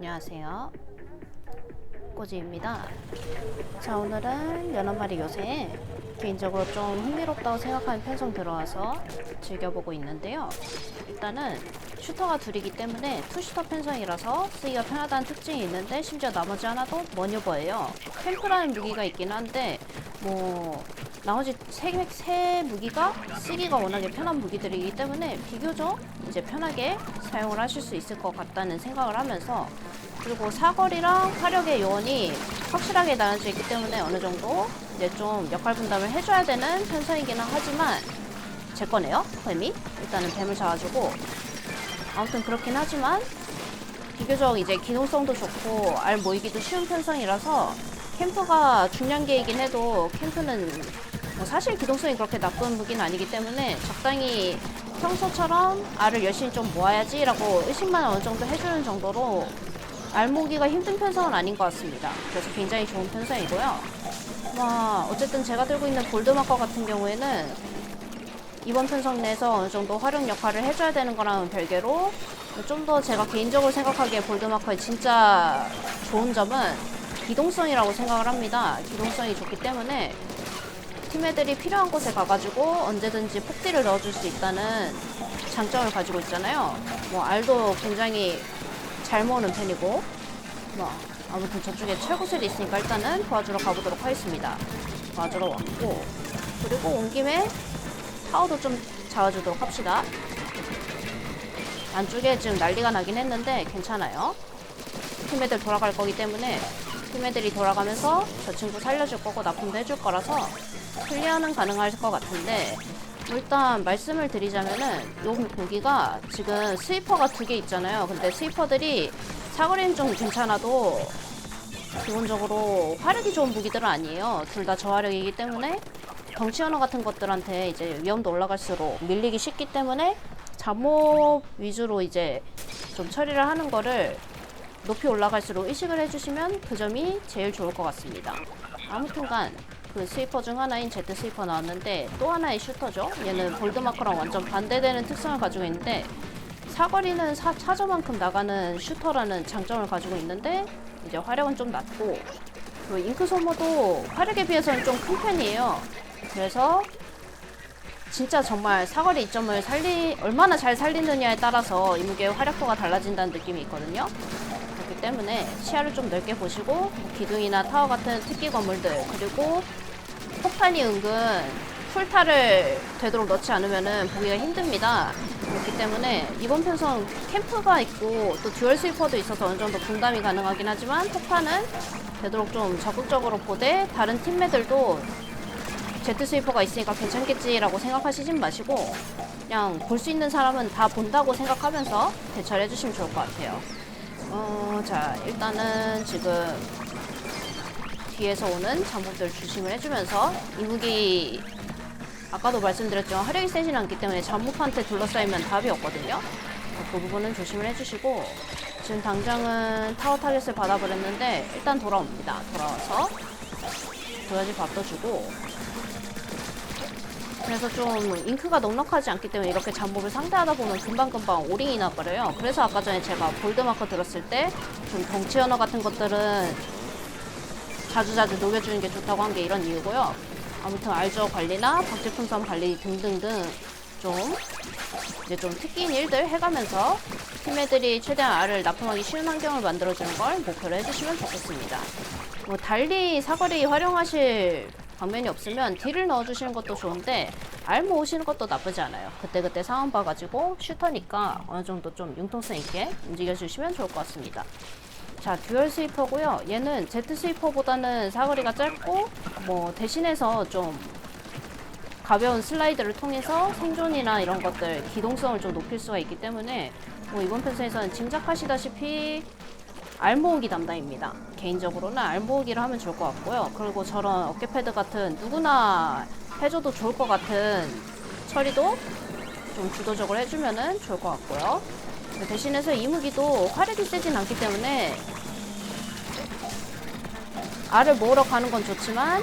안녕하세요. 꼬지입니다. 자, 오늘은 연한 마리 요새 개인적으로 좀 흥미롭다고 생각하는 편성 들어와서 즐겨보고 있는데요. 일단은 슈터가 둘이기 때문에 투슈터 편성이라서 쓰기가 편하다는 특징이 있는데 심지어 나머지 하나도 머뉴버예요. 캠프라는 무기가 있긴 한데 뭐 나머지 세, 세 무기가 쓰기가 워낙에 편한 무기들이기 때문에 비교적 이제 편하게 사용을 하실 수 있을 것 같다는 생각을 하면서 그리고 사거리랑 화력의 요원이 확실하게 나눠져 있기 때문에 어느 정도 이제 좀 역할 분담을 해줘야 되는 편성이기는 하지만 제 거네요 뱀이. 일단은 뱀을 잡아주고. 아무튼 그렇긴 하지만 비교적 이제 기동성도 좋고 알 모이기도 쉬운 편성이라서 캠프가 중량계이긴 해도 캠프는 뭐 사실 기동성이 그렇게 나쁜 무기는 아니기 때문에 적당히 평소처럼 알을 열심히 좀 모아야지라고 의식만 어느 정도 해주는 정도로 알모기가 힘든 편성은 아닌 것 같습니다. 그래서 굉장히 좋은 편성이고요. 와 어쨌든 제가 들고 있는 골드마커 같은 경우에는 이번 편성 내에서 어느 정도 활용 역할을 해줘야 되는 거랑은 별개로 좀 더 제가 개인적으로 생각하기에 볼드마커의 진짜 좋은 점은 기동성이라고 생각을 합니다. 기동성이 좋기 때문에 팀 애들이 필요한 곳에 가가지고 언제든지 폭딜을 넣어줄 수 있다는 장점을 가지고 있잖아요. 뭐 알도 굉장히 잘 모으는 편이고 뭐 아무튼 저쪽에 철구슬이 있으니까 일단은 도와주러 가보도록 하겠습니다. 도와주러 왔고 그리고 온 김에 타워도 좀 잡아주도록 합시다. 안쪽에 지금 난리가 나긴 했는데 괜찮아요. 팀 애들 돌아갈 거기 때문에 팀 애들이 돌아가면서 저 친구 살려줄 거고 납품도 해줄 거라서 클리어는 가능할 것 같은데 뭐 일단 말씀을 드리자면은 요 고기가 지금 스위퍼가 두 개 있잖아요. 근데 스위퍼들이 사거리는 좀 괜찮아도 기본적으로 화력이 좋은 무기들은 아니에요. 둘 다 저화력이기 때문에 덩치 언어 같은 것들한테 이제 위험도 올라갈수록 밀리기 쉽기 때문에 잠몹 위주로 이제 좀 처리를 하는 거를 높이 올라갈수록 의식을 해주시면 그 점이 제일 좋을 것 같습니다. 아무튼간 그 스위퍼 중 하나인 제트 스위퍼 나왔는데 또 하나의 슈터죠. 얘는 볼드마커랑 완전 반대되는 특성을 가지고 있는데 사거리는 사, 차저만큼 나가는 슈터라는 장점을 가지고 있는데 이제 화력은 좀 낮고 그 잉크 소모도 화력에 비해서는 좀 큰 편이에요. 그래서 진짜 정말 사거리 이점을 살리 얼마나 잘 살리느냐에 따라서 이 무게의 활약도가 달라진다는 느낌이 있거든요. 그렇기 때문에 시야를 좀 넓게 보시고 뭐 기둥이나 타워 같은 특기 건물들 그리고 폭탄이 은근 풀타를 되도록 넣지 않으면은 보기가 힘듭니다. 그렇기 때문에 이번 편성 캠프가 있고 또 듀얼 스위퍼도 있어서 어느 정도 분담이 가능하긴 하지만 폭탄은 되도록 좀 적극적으로 보되 다른 팀매들도 제트 스위퍼가 있으니까 괜찮겠지라고 생각하시진 마시고 그냥 볼 수 있는 사람은 다 본다고 생각하면서 대처를 해주시면 좋을 것 같아요. 어, 자, 일단은 지금 뒤에서 오는 잠복들 조심을 해주면서 이 무기 아까도 말씀드렸지만 화력이 세진 않기 때문에 잠복한테 둘러싸이면 답이 없거든요. 그 부분은 조심을 해주시고 지금 당장은 타워 타겟을 받아버렸는데 일단 돌아옵니다. 돌아와서 도야지 밥도 주고 그래서 좀 잉크가 넉넉하지 않기 때문에 이렇게 잠복을 상대하다 보면 금방금방 오링이 나버려요. 그래서 아까 전에 제가 볼드마커 들었을 때좀 덩치 언어 같은 것들은 자주자주 녹여주는 게 좋다고 한 게 이런 이유고요. 아무튼 알조 관리나 박제품선 관리 등등등 좀 이제 좀 특기인 일들 해가면서 팀애들이 최대한 알을 납품하기 쉬운 환경을 만들어주는 걸 목표로 해주시면 좋겠습니다. 뭐 달리 사거리 활용하실 방면이 없으면 딜을 넣어주시는 것도 좋은데 알 모으시는 것도 나쁘지 않아요. 그때그때 상황 봐가지고 슈터니까 어느 정도 좀 융통성 있게 움직여주시면 좋을 것 같습니다. 자, 듀얼 스위퍼고요. 얘는 제트 스위퍼보다는 사거리가 짧고 뭐 대신해서 좀 가벼운 슬라이드를 통해서 생존이나 이런 것들 기동성을 좀 높일 수가 있기 때문에 뭐 이번 편성에서는 짐작하시다시피 알모으기 담당입니다. 개인적으로는 알모으기를 하면 좋을 것 같고요. 그리고 저런 어깨 패드 같은 누구나 해줘도 좋을 것 같은 처리도 좀 주도적으로 해주면은 좋을 것 같고요. 대신해서 이 무기도 화력이 세진 않기 때문에 알을 모으러 가는 건 좋지만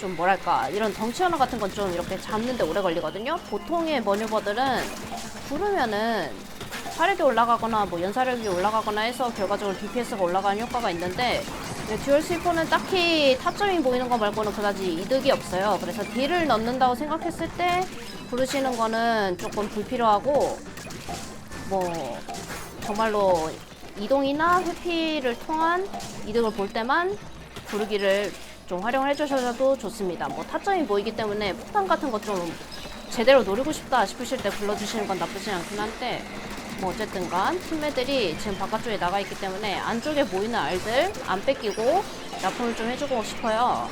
좀 뭐랄까 이런 덩치 하나 같은 건 좀 이렇게 잡는데 오래 걸리거든요. 보통의 머뉴버들은 부르면은 화력이 올라가거나 뭐 연사력이 올라가거나 해서 결과적으로 DPS가 올라가는 효과가 있는데 네, 듀얼 스위퍼는 딱히 타점이 보이는 거 말고는 그다지 이득이 없어요. 그래서 딜을 넣는다고 생각했을 때 부르시는 거는 조금 불필요하고 뭐 정말로 이동이나 회피를 통한 이득을 볼 때만 부르기를 좀 활용을 해주셔도 좋습니다. 뭐 타점이 보이기 때문에 폭탄 같은 거좀 제대로 노리고 싶다 싶으실 때 불러주시는 건 나쁘지 않긴 한데 뭐 어쨌든 간 팀매들이 지금 바깥쪽에 나가 있기 때문에 안쪽에 보이는 알들 안 뺏기고 납품을 좀 해주고 싶어요.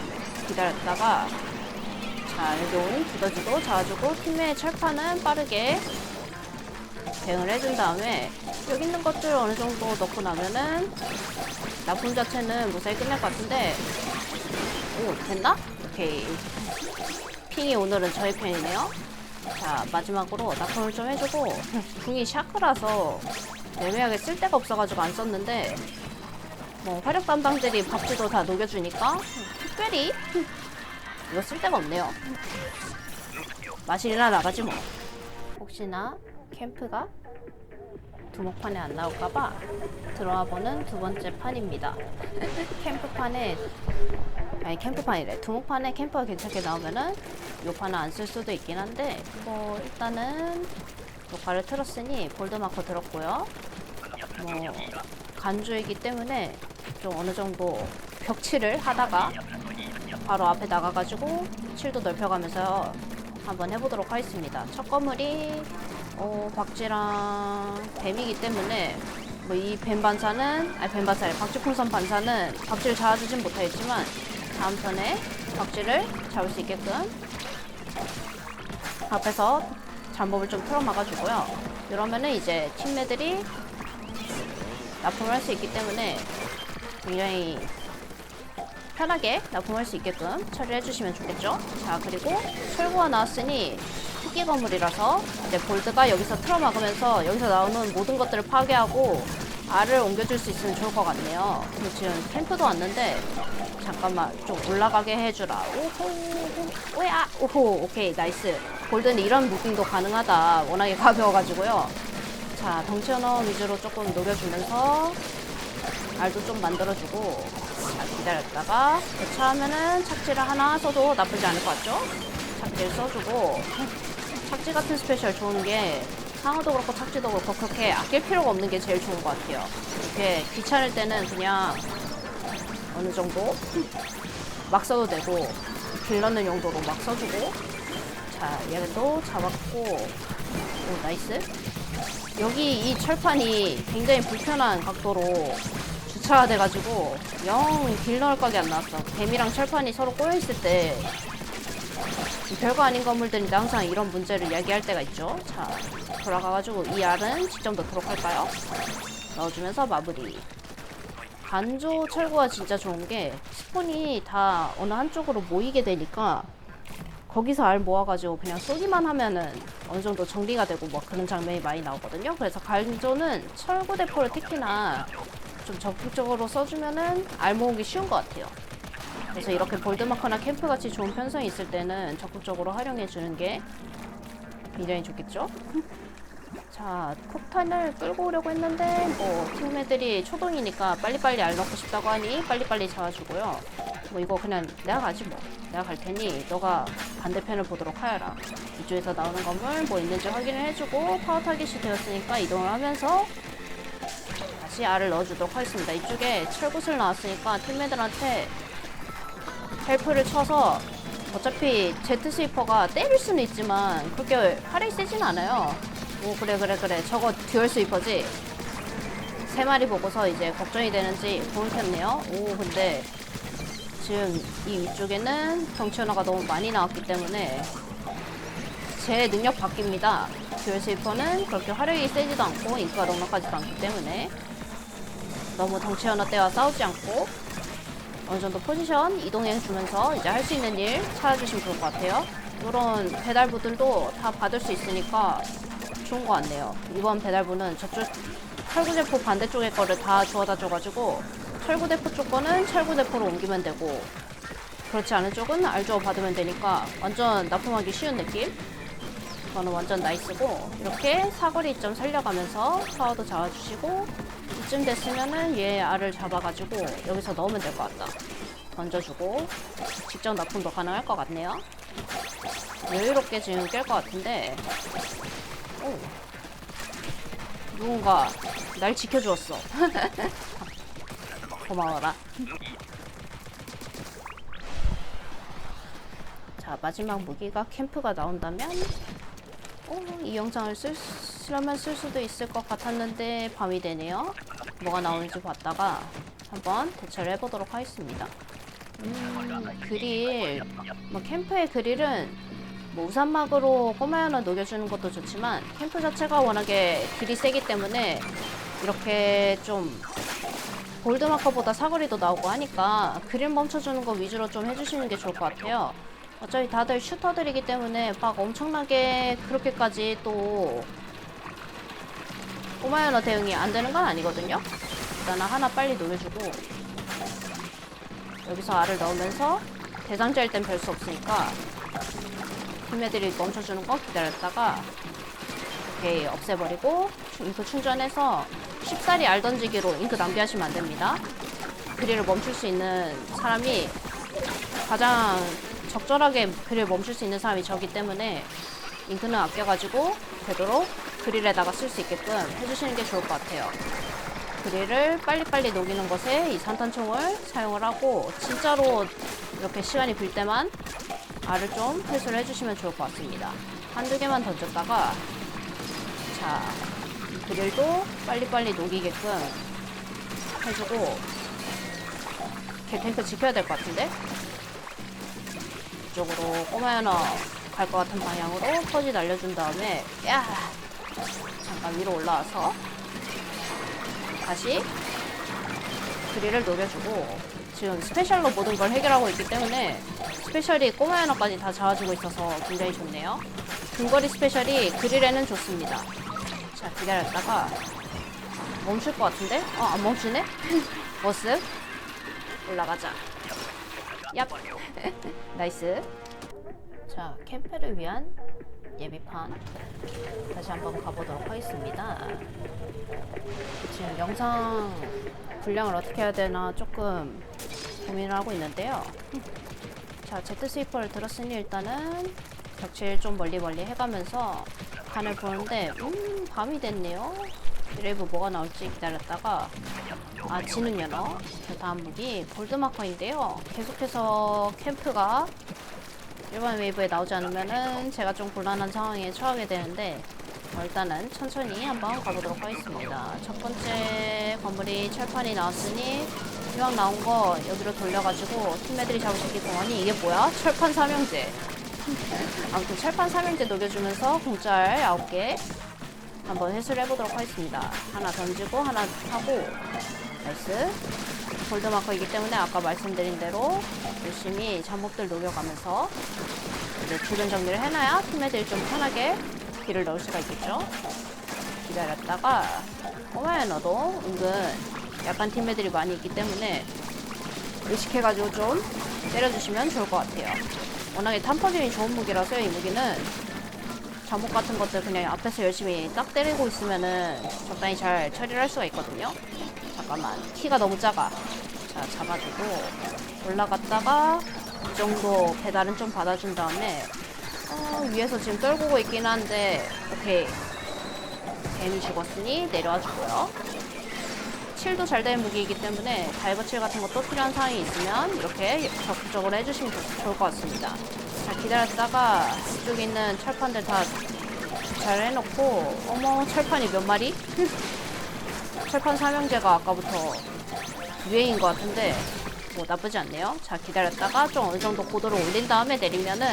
기다렸다가 자 여기 온 두더지도 잡아주고 팀의 철판은 빠르게 대응을 해준 다음에 여기 있는 것들 어느 정도 넣고 나면은 납품 자체는 무사히 끝날 것 같은데 오 됐나? 오케이 핑이 오늘은 저희 편이네요 자 마지막으로 납품을 좀 해주고 궁이 샤크라서 애매하게 쓸 데가 없어가지고 안 썼는데 뭐 화력 담당들이 밥지도 다 녹여주니까 특별히 이거 쓸 데가 없네요 마실이나 나가지 뭐 혹시나 캠프가 두목판에 안 나올까봐 들어와 보는 두 번째 판입니다. 캠프판에 아니 캠프판이래. 두목판에 캠프가 괜찮게 나오면은 요 판은 안쓸 수도 있긴 한데 뭐 일단은 녹화를 틀었으니 볼드 마커 들었고요. 뭐 간주이기 때문에 좀 어느 정도 벽치를 하다가 바로 앞에 나가가지고 칠도 넓혀가면서 한번 해보도록 하겠습니다. 첫 건물이 어, 박쥐랑 뱀이기 때문에 뭐 이 뱀 반사는 아니 뱀 반사래 박쥐풍선 반사는 박쥐를 잡아주진 못하겠지만 다음 턴에 박쥐를 잡을 수 있게끔 앞에서 잠복을 좀 틀어 막아주고요. 이러면은 이제 팀매들이 납품을 할 수 있기 때문에 굉장히 편하게 납품할 수 있게끔 처리해 주시면 좋겠죠. 자 그리고 철구가 나왔으니 토끼 건물이라서 이제 볼드가 여기서 틀어막으면서 여기서 나오는 모든 것들을 파괴하고 알을 옮겨줄 수 있으면 좋을 것 같네요. 지금 캠프도 왔는데 잠깐만 좀 올라가게 해주라. 오호 오야 오호 오케이 나이스. 볼드는 이런 무빙도 가능하다. 워낙에 가벼워가지고요. 자 덩치 언어 위주로 조금 녹여주면서 알도 좀 만들어주고 자 기다렸다가 대처하면은 착지를 하나 써도 나쁘지 않을 것 같죠? 착지를 써주고 착지 같은 스페셜 좋은 게 상어도 그렇고 착지도 그렇고 그렇게 아낄 필요가 없는 게 제일 좋은 것 같아요. 이렇게 귀찮을 때는 그냥 어느 정도 막 써도 되고 길 넣는 용도로 막 써주고 자 얘도 잡았고. 오 나이스. 여기 이 철판이 굉장히 불편한 각도로 주차가 돼가지고 영길 넣을 각이 안 나왔어. 뱀이랑 철판이 서로 꼬여있을 때 별거 아닌 건물들인데 항상 이런 문제를 야기할 때가 있죠. 자, 돌아가가지고 이 알은 직접 넣도록 할까요? 넣어주면서 마무리. 간조 철구가 진짜 좋은 게 스폰이 다 어느 한쪽으로 모이게 되니까 거기서 알 모아가지고 그냥 쏘기만 하면은 어느 정도 정리가 되고 뭐 그런 장면이 많이 나오거든요. 그래서 간조는 철구 대포를 특히나 좀 적극적으로 써주면은 알 모으기 쉬운 것 같아요. 그래서 이렇게 볼드마커나 캠프 같이 좋은 편성이 있을 때는 적극적으로 활용해 주는 게 굉장히 좋겠죠? 자, 폭탄을 끌고 오려고 했는데 뭐 팀매들이 초동이니까 빨리빨리 알 넣고 싶다고 하니 빨리빨리 잡아주고요. 뭐 이거 그냥 내가 가지 뭐. 내가 갈 테니 너가 반대편을 보도록 하여라. 이쪽에서 나오는 건물 뭐 있는지 확인을 해주고 파워 타깃이 되었으니까 이동을 하면서 다시 알을 넣어주도록 하겠습니다. 이쪽에 철구슬 나왔으니까 팀매들한테 헬프를 쳐서 어차피 제트 스위퍼가 때릴 수는 있지만 그렇게 활이 세진 않아요. 오 그래 그래 그래 저거 듀얼 스위퍼지. 세 마리 보고서 이제 걱정이 되는지 보겠네요. 오 근데 지금 이 위쪽에는 덩치언어가 너무 많이 나왔기 때문에 제 능력 바뀝니다. 듀얼 스위퍼는 그렇게 화력이 세지도 않고 인프가 넉넉하지도 않기 때문에 너무 덩치언어 때와 싸우지 않고 어느 정도 포지션 이동해 주면서 이제 할 수 있는 일 찾아주시면 좋을 것 같아요. 이런 배달부들도 다 받을 수 있으니까 좋은 것 같네요. 이번 배달부는 저쪽 철구대포 반대쪽에 거를 다 주워다 줘가지고 철구대포 쪽 거는 철구대포로 옮기면 되고 그렇지 않은 쪽은 알주어 받으면 되니까 완전 납품하기 쉬운 느낌? 이거는 완전 나이스고 이렇게 사거리 좀 살려가면서 파워도 잡아주시고 이쯤 됐으면은 얘 알을 잡아가지고 여기서 넣으면 될 것 같다. 던져주고 직접 납품도 가능할 것 같네요. 여유롭게 지금 깰 것 같은데 오. 누군가 날 지켜주었어. 고마워라. 자 마지막 무기가 캠프가 나온다면 어, 이 영상을 쓸, 쓰려면 쓸 수도 있을 것 같았는데 밤이 되네요. 뭐가 나오는지 봤다가 한번 대처를 해보도록 하겠습니다. 음, 그릴, 뭐 캠프의 그릴은 뭐 우산막으로 꼬마 하나 녹여주는 것도 좋지만 캠프 자체가 워낙에 길이 세기 때문에 이렇게 좀 볼드마커보다 사거리도 나오고 하니까 그릴 멈춰주는 거 위주로 좀 해주시는 게 좋을 것 같아요. 어차피 다들 슈터들이기 때문에 막 엄청나게 그렇게까지 또 꼬마 연어 대응이 안 되는 건 아니거든요. 일단은 하나 빨리 녹여주고 여기서 알을 넣으면서 대상자일 땐 별 수 없으니까 팀애들이 멈춰주는 거 기다렸다가 이렇게 없애버리고 잉크 충전해서 쉽사리 알 던지기로 잉크 낭비하시면 안 됩니다. 그릴을 멈출 수 있는 사람이 가장 적절하게 그릴 멈출 수 있는 사람이 저기 때문에 잉크는 아껴가지고 되도록 그릴에다가 쓸 수 있게끔 해주시는 게 좋을 것 같아요. 그릴을 빨리빨리 녹이는 것에 이 산탄총을 사용을 하고 진짜로 이렇게 시간이 빌 때만 알을 좀 회수를 해주시면 좋을 것 같습니다. 한두 개만 던졌다가 자, 이 그릴도 빨리빨리 녹이게끔 해주고 걔 탱크 지켜야 될 것 같은데? 이쪽으로 꼬마 연어 갈 것 같은 방향으로 퍼지 날려준 다음에 야 잠깐 위로 올라와서 다시 그릴을 녹여주고 지금 스페셜로 모든 걸 해결하고 있기 때문에 스페셜이 꼬마 연어까지 다 잡아주고 있어서 굉장히 좋네요. 근거리 스페셜이 그릴에는 좋습니다. 자 기다렸다가 멈출 것 같은데? 어 안 멈추네? 버스 올라가자. 얍 나이스. 자 캠프를 위한 예비판 다시 한번 가보도록 하겠습니다. 지금 영상 분량을 어떻게 해야 되나 조금 고민을 하고 있는데요. 자, 제트 스위퍼를 들었으니 일단은 벽칠 좀 멀리 멀리 해가면서 간을 보는데 음 밤이 됐네요. 드레이브 뭐가 나올지 기다렸다가 아 지는 연어 그 다음 무기 골드마커인데요. 계속해서 캠프가 일반 웨이브에 나오지 않으면은 제가 좀 곤란한 상황에 처하게 되는데 어, 일단은 천천히 한번 가보도록 하겠습니다. 첫 번째 건물이 철판이 나왔으니 이왕 나온 거 여기로 돌려가지고 팀매들이 잡으시기 동안이 이게 뭐야? 철판 삼형제. 아무튼 철판 삼형제 녹여주면서 공짤 9개 한번 회수를 해보도록 하겠습니다. 하나 던지고 하나 하고 나이스. 골드마커이기 때문에 아까 말씀드린 대로 열심히 잠복들 녹여가면서 이제 주변 정리를 해놔야 팀애들이 좀 편하게 길을 넣을 수가 있겠죠. 기다렸다가 꼬마야 너도 은근 약간 팀애들이 많이 있기 때문에 의식해가지고 좀 때려주시면 좋을 것 같아요. 워낙에 탐퍼진이 좋은 무기라서요, 이 무기는. 잠복 같은 것들 그냥 앞에서 열심히 딱 때리고 있으면은 적당히 잘 처리를 할 수가 있거든요. 잠깐만. 키가 너무 작아. 자, 잡아주고 올라갔다가 이 정도 배달은 좀 받아준 다음에 어, 위에서 지금 떨구고 있긴 한데 오케이. 괜히 죽었으니 내려와 주고요. 칠도 잘 된 무기이기 때문에 다이버 칠 같은 것도 필요한 상황이 있으면 이렇게 적극적으로 해주시면 좋- 좋을 것 같습니다. 자 기다렸다가 이쪽에 있는 철판들 다 잘 해놓고 어머 철판이 몇 마리? 철판 삼형제가 아까부터 유행인 것 같은데 뭐 나쁘지 않네요. 자 기다렸다가 좀 어느 정도 고도를 올린 다음에 내리면은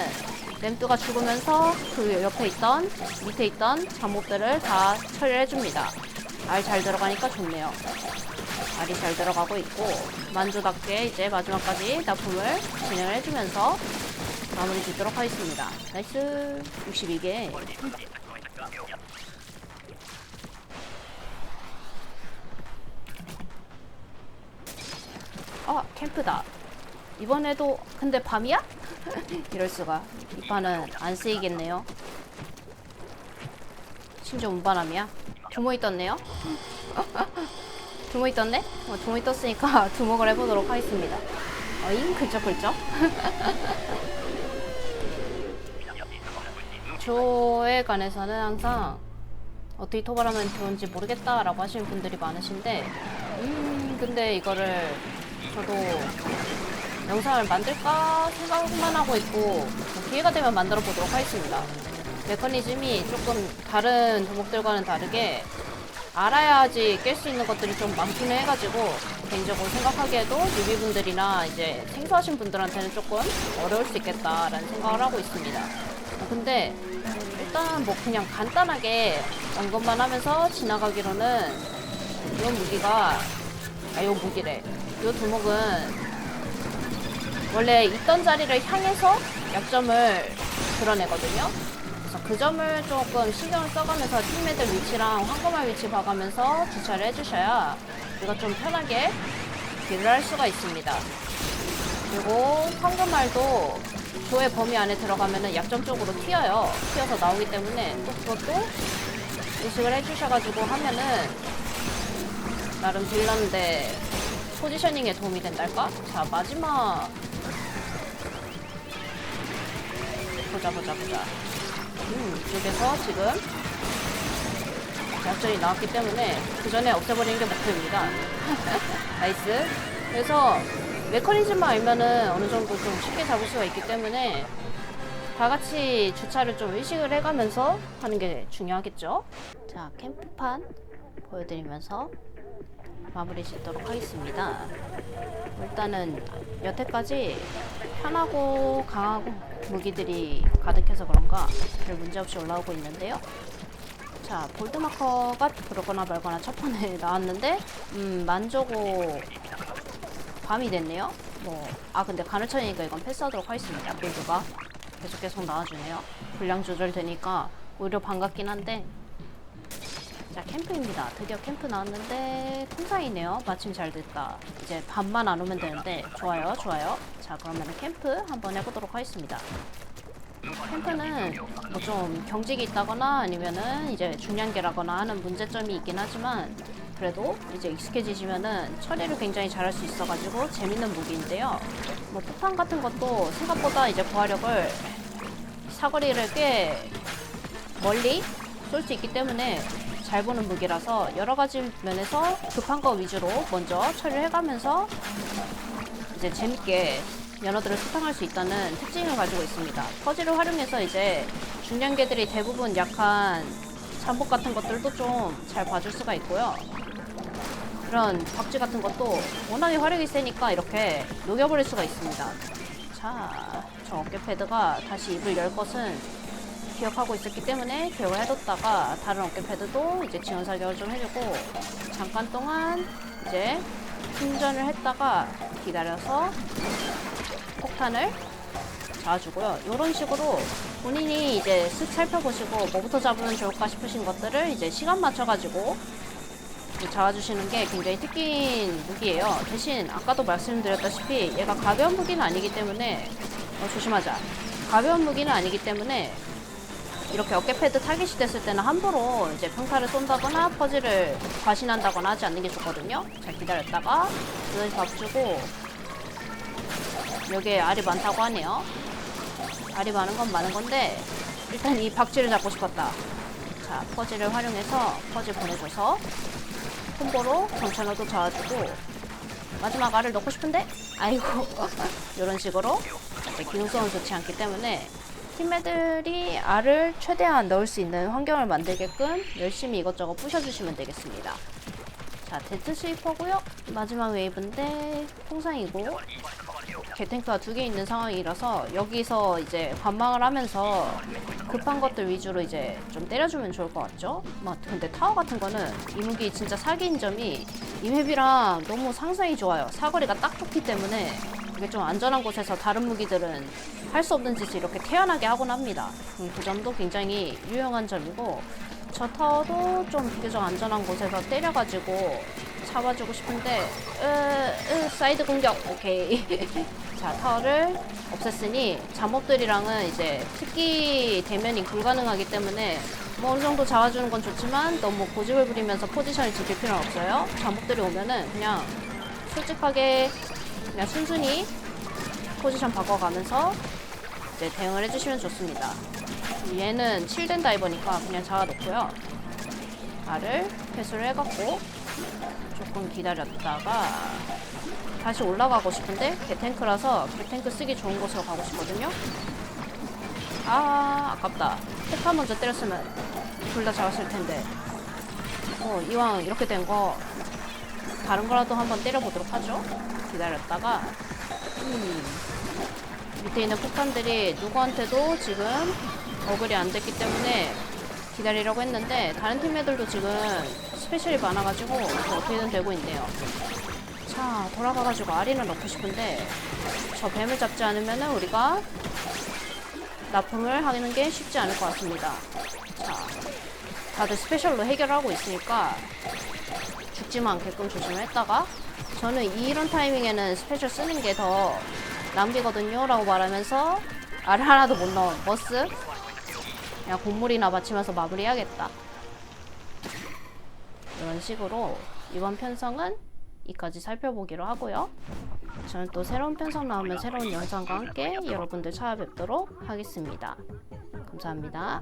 램프가 죽으면서 그 옆에 있던 밑에 있던 잠목들을 다 처리를 해줍니다. 알 잘 들어가니까 좋네요. 알이 잘 들어가고 있고 만주답게 이제 마지막까지 납품을 진행을 해주면서 마무리 짓도록 하겠습니다. 나이스 62개. 아 캠프다. 이번에도 근데 밤이야? 이럴 수가. 이 판은 안 쓰이겠네요. 심지어 운반함이야. 두모이 떴네요. 두모이 떴네? 어, 두모이 떴으니까 두목을 해보도록 하겠습니다. 어잉, 글쩍글쩍. 조에 관해서는 항상 어떻게 토벌하면 좋은지 모르겠다라고 하시는 분들이 많으신데, 음, 근데 이거를 저도 영상을 만들까 생각만 하고 있고, 뭐 기회가 되면 만들어 보도록 하겠습니다. 메커니즘이 조금 다른 도목들과는 다르게 알아야지 깰 수 있는 것들이 좀 많기는 해가지고 개인적으로 생각하기에도 뉴비분들이나 이제 생소하신 분들한테는 조금 어려울 수 있겠다라는 생각을 하고 있습니다. 어, 근데 일단 뭐 그냥 간단하게 언급만 하면서 지나가기로는 이 무기가 아, 이 무기래. 이 두목은 원래 있던 자리를 향해서 약점을 드러내거든요. 그래서 그 점을 조금 신경을 써가면서 팀매들 위치랑 황금알 위치 봐가면서 주차를 해주셔야 우리가 좀 편하게 딜을 할 수가 있습니다. 그리고 황금알도 조의 범위 안에 들어가면은 약점 쪽으로 튀어요. 튀어서 나오기 때문에 또 그것도 인식을 해주셔가지고 하면은 나름 딜러인데 포지셔닝에 도움이 된달까? 자 마지막. 보자 보자 보자. 음 이쪽에서 지금 약점이 나왔기 때문에 그 전에 없애버리는 게 목표입니다. 나이스. 그래서 메커니즘만 알면은 어느 정도 좀 쉽게 잡을 수가 있기 때문에 다 같이 주차를 좀 의식을 해가면서 하는 게 중요하겠죠? 자 캠프판 보여드리면서 마무리 짓도록 하겠습니다. 일단은 여태까지 편하고 강하고 무기들이 가득해서 그런가 별 문제없이 올라오고 있는데요. 자, 볼드마커가 그러거나 말거나 첫 번에 나왔는데 음, 만조고 밤이 됐네요. 뭐, 아 근데 가늘천이니까 이건 패스하도록 하겠습니다. 볼드가 계속 계속 나와주네요. 분량 조절되니까 오히려 반갑긴 한데 자 캠프입니다. 드디어 캠프 나왔는데 통상이네요. 마침 잘 됐다. 이제 밤만 안 오면 되는데 좋아요, 좋아요. 자 그러면 캠프 한번 해보도록 하겠습니다. 캠프는 뭐 좀 경직이 있다거나 아니면은 이제 중량계라거나 하는 문제점이 있긴 하지만 그래도 이제 익숙해지시면은 처리를 굉장히 잘할 수 있어가지고 재밌는 무기인데요. 뭐 폭탄 같은 것도 생각보다 이제 부하력을 사거리를 꽤 멀리 쏠 수 있기 때문에 잘 보는 무기라서 여러 가지 면에서 급한 거 위주로 먼저 처리를 해가면서 이제 재밌게 연어들을 소탕할 수 있다는 특징을 가지고 있습니다. 퍼즐을 활용해서 이제 중량계들이 대부분 약한 잠복 같은 것들도 좀 잘 봐줄 수가 있고요. 이런 박쥐 같은 것도 워낙에 화력이 세니까 이렇게 녹여버릴 수가 있습니다. 자, 저 어깨 패드가 다시 입을 열 것은 기억하고 있었기 때문에 기억을 해뒀다가 다른 어깨 패드도 이제 지원 사격을 좀 해주고 잠깐 동안 이제 충전을 했다가 기다려서 폭탄을 잡아주고요. 이런 식으로 본인이 이제 쓱 살펴보시고 뭐부터 잡으면 좋을까 싶으신 것들을 이제 시간 맞춰가지고 잡아주시는 게 굉장히 특기인 무기예요. 대신 아까도 말씀드렸다시피 얘가 가벼운 무기는 아니기 때문에 어, 조심하자. 가벼운 무기는 아니기 때문에 이렇게 어깨 패드 타깃이 됐을 때는 함부로 이제 평타를 쏜다거나 퍼즐을 과신한다거나 하지 않는 게 좋거든요. 잘 기다렸다가 눈을 잡주고 여기에 알이 많다고 하네요. 알이 많은 건 많은 건데 일단 이 박쥐를 잡고 싶었다. 자 퍼즐을 활용해서 퍼즐 보내줘서 콤보로 정찰로도 잡아주고 마지막 알을 넣고 싶은데 아이고 이런 식으로 기능성은 좋지 않기 때문에 팀매들이 알을 최대한 넣을 수 있는 환경을 만들게끔 열심히 이것저것 부셔주시면 되겠습니다. 자, 데트 스위퍼고요. 마지막 웨이브인데 통상이고 개탱크가 두 개 있는 상황이라서 여기서 이제 관망을 하면서 급한 것들 위주로 이제 좀 때려주면 좋을 것 같죠? 막 근데 타워 같은 거는 이 무기 진짜 사기인 점이 이 맵이랑 너무 상상이 좋아요. 사거리가 딱 좋기 때문에 이게 좀 안전한 곳에서 다른 무기들은 할 수 없는 짓을 이렇게 태연하게 하곤 합니다. 음, 그 점도 굉장히 유용한 점이고 저 타워도 좀 비교적 안전한 곳에서 때려가지고 잡아주고 싶은데 으, 으, 사이드 공격 오케이 자 타워를 없앴으니 잠업들이랑은 이제 특기 대면이 불가능하기 때문에 뭐 어느 정도 잡아주는 건 좋지만 너무 고집을 부리면서 포지션을 지킬 필요는 없어요. 잠복들이 오면은 그냥 솔직하게 그냥 순순히 포지션 바꿔가면서 이제 대응을 해주시면 좋습니다. 얘는 7된 다이버니까 그냥 잡아놓고요. 알을 회수를 해갖고 조금 기다렸다가 다시 올라가고 싶은데 개탱크라서 개탱크 쓰기 좋은 곳으로 가고 싶거든요. 아 아깝다. 테카 먼저 때렸으면 둘 다 잡았을 텐데. 어 이왕 이렇게 된 거 다른 거라도 한번 때려보도록 하죠. 기다렸다가 음, 밑에 있는 폭탄들이 누구한테도 지금 어글이 안 됐기 때문에 기다리려고 했는데 다른 팀 애들도 지금 스페셜이 많아가지고 어떻게든 되고 있네요. 자 돌아가가지고 아리를 넣고 싶은데 저 뱀을 잡지 않으면은 우리가 납품을 하는 게 쉽지 않을 것 같습니다. 자 다들 스페셜로 해결하고 있으니까 죽지만 않게끔 조심을 했다가 저는 이런 타이밍에는 스페셜 쓰는 게 더 낭비거든요? 라고 말하면서 알 하나도 못 넣은 버스? 그냥 곡물이나 맞추면서 마무리해야겠다. 이런 식으로 이번 편성은 이까지 살펴보기로 하고요. 저는 또 새로운 편성 나오면 새로운 영상과 함께 여러분들 찾아뵙도록 하겠습니다. 감사합니다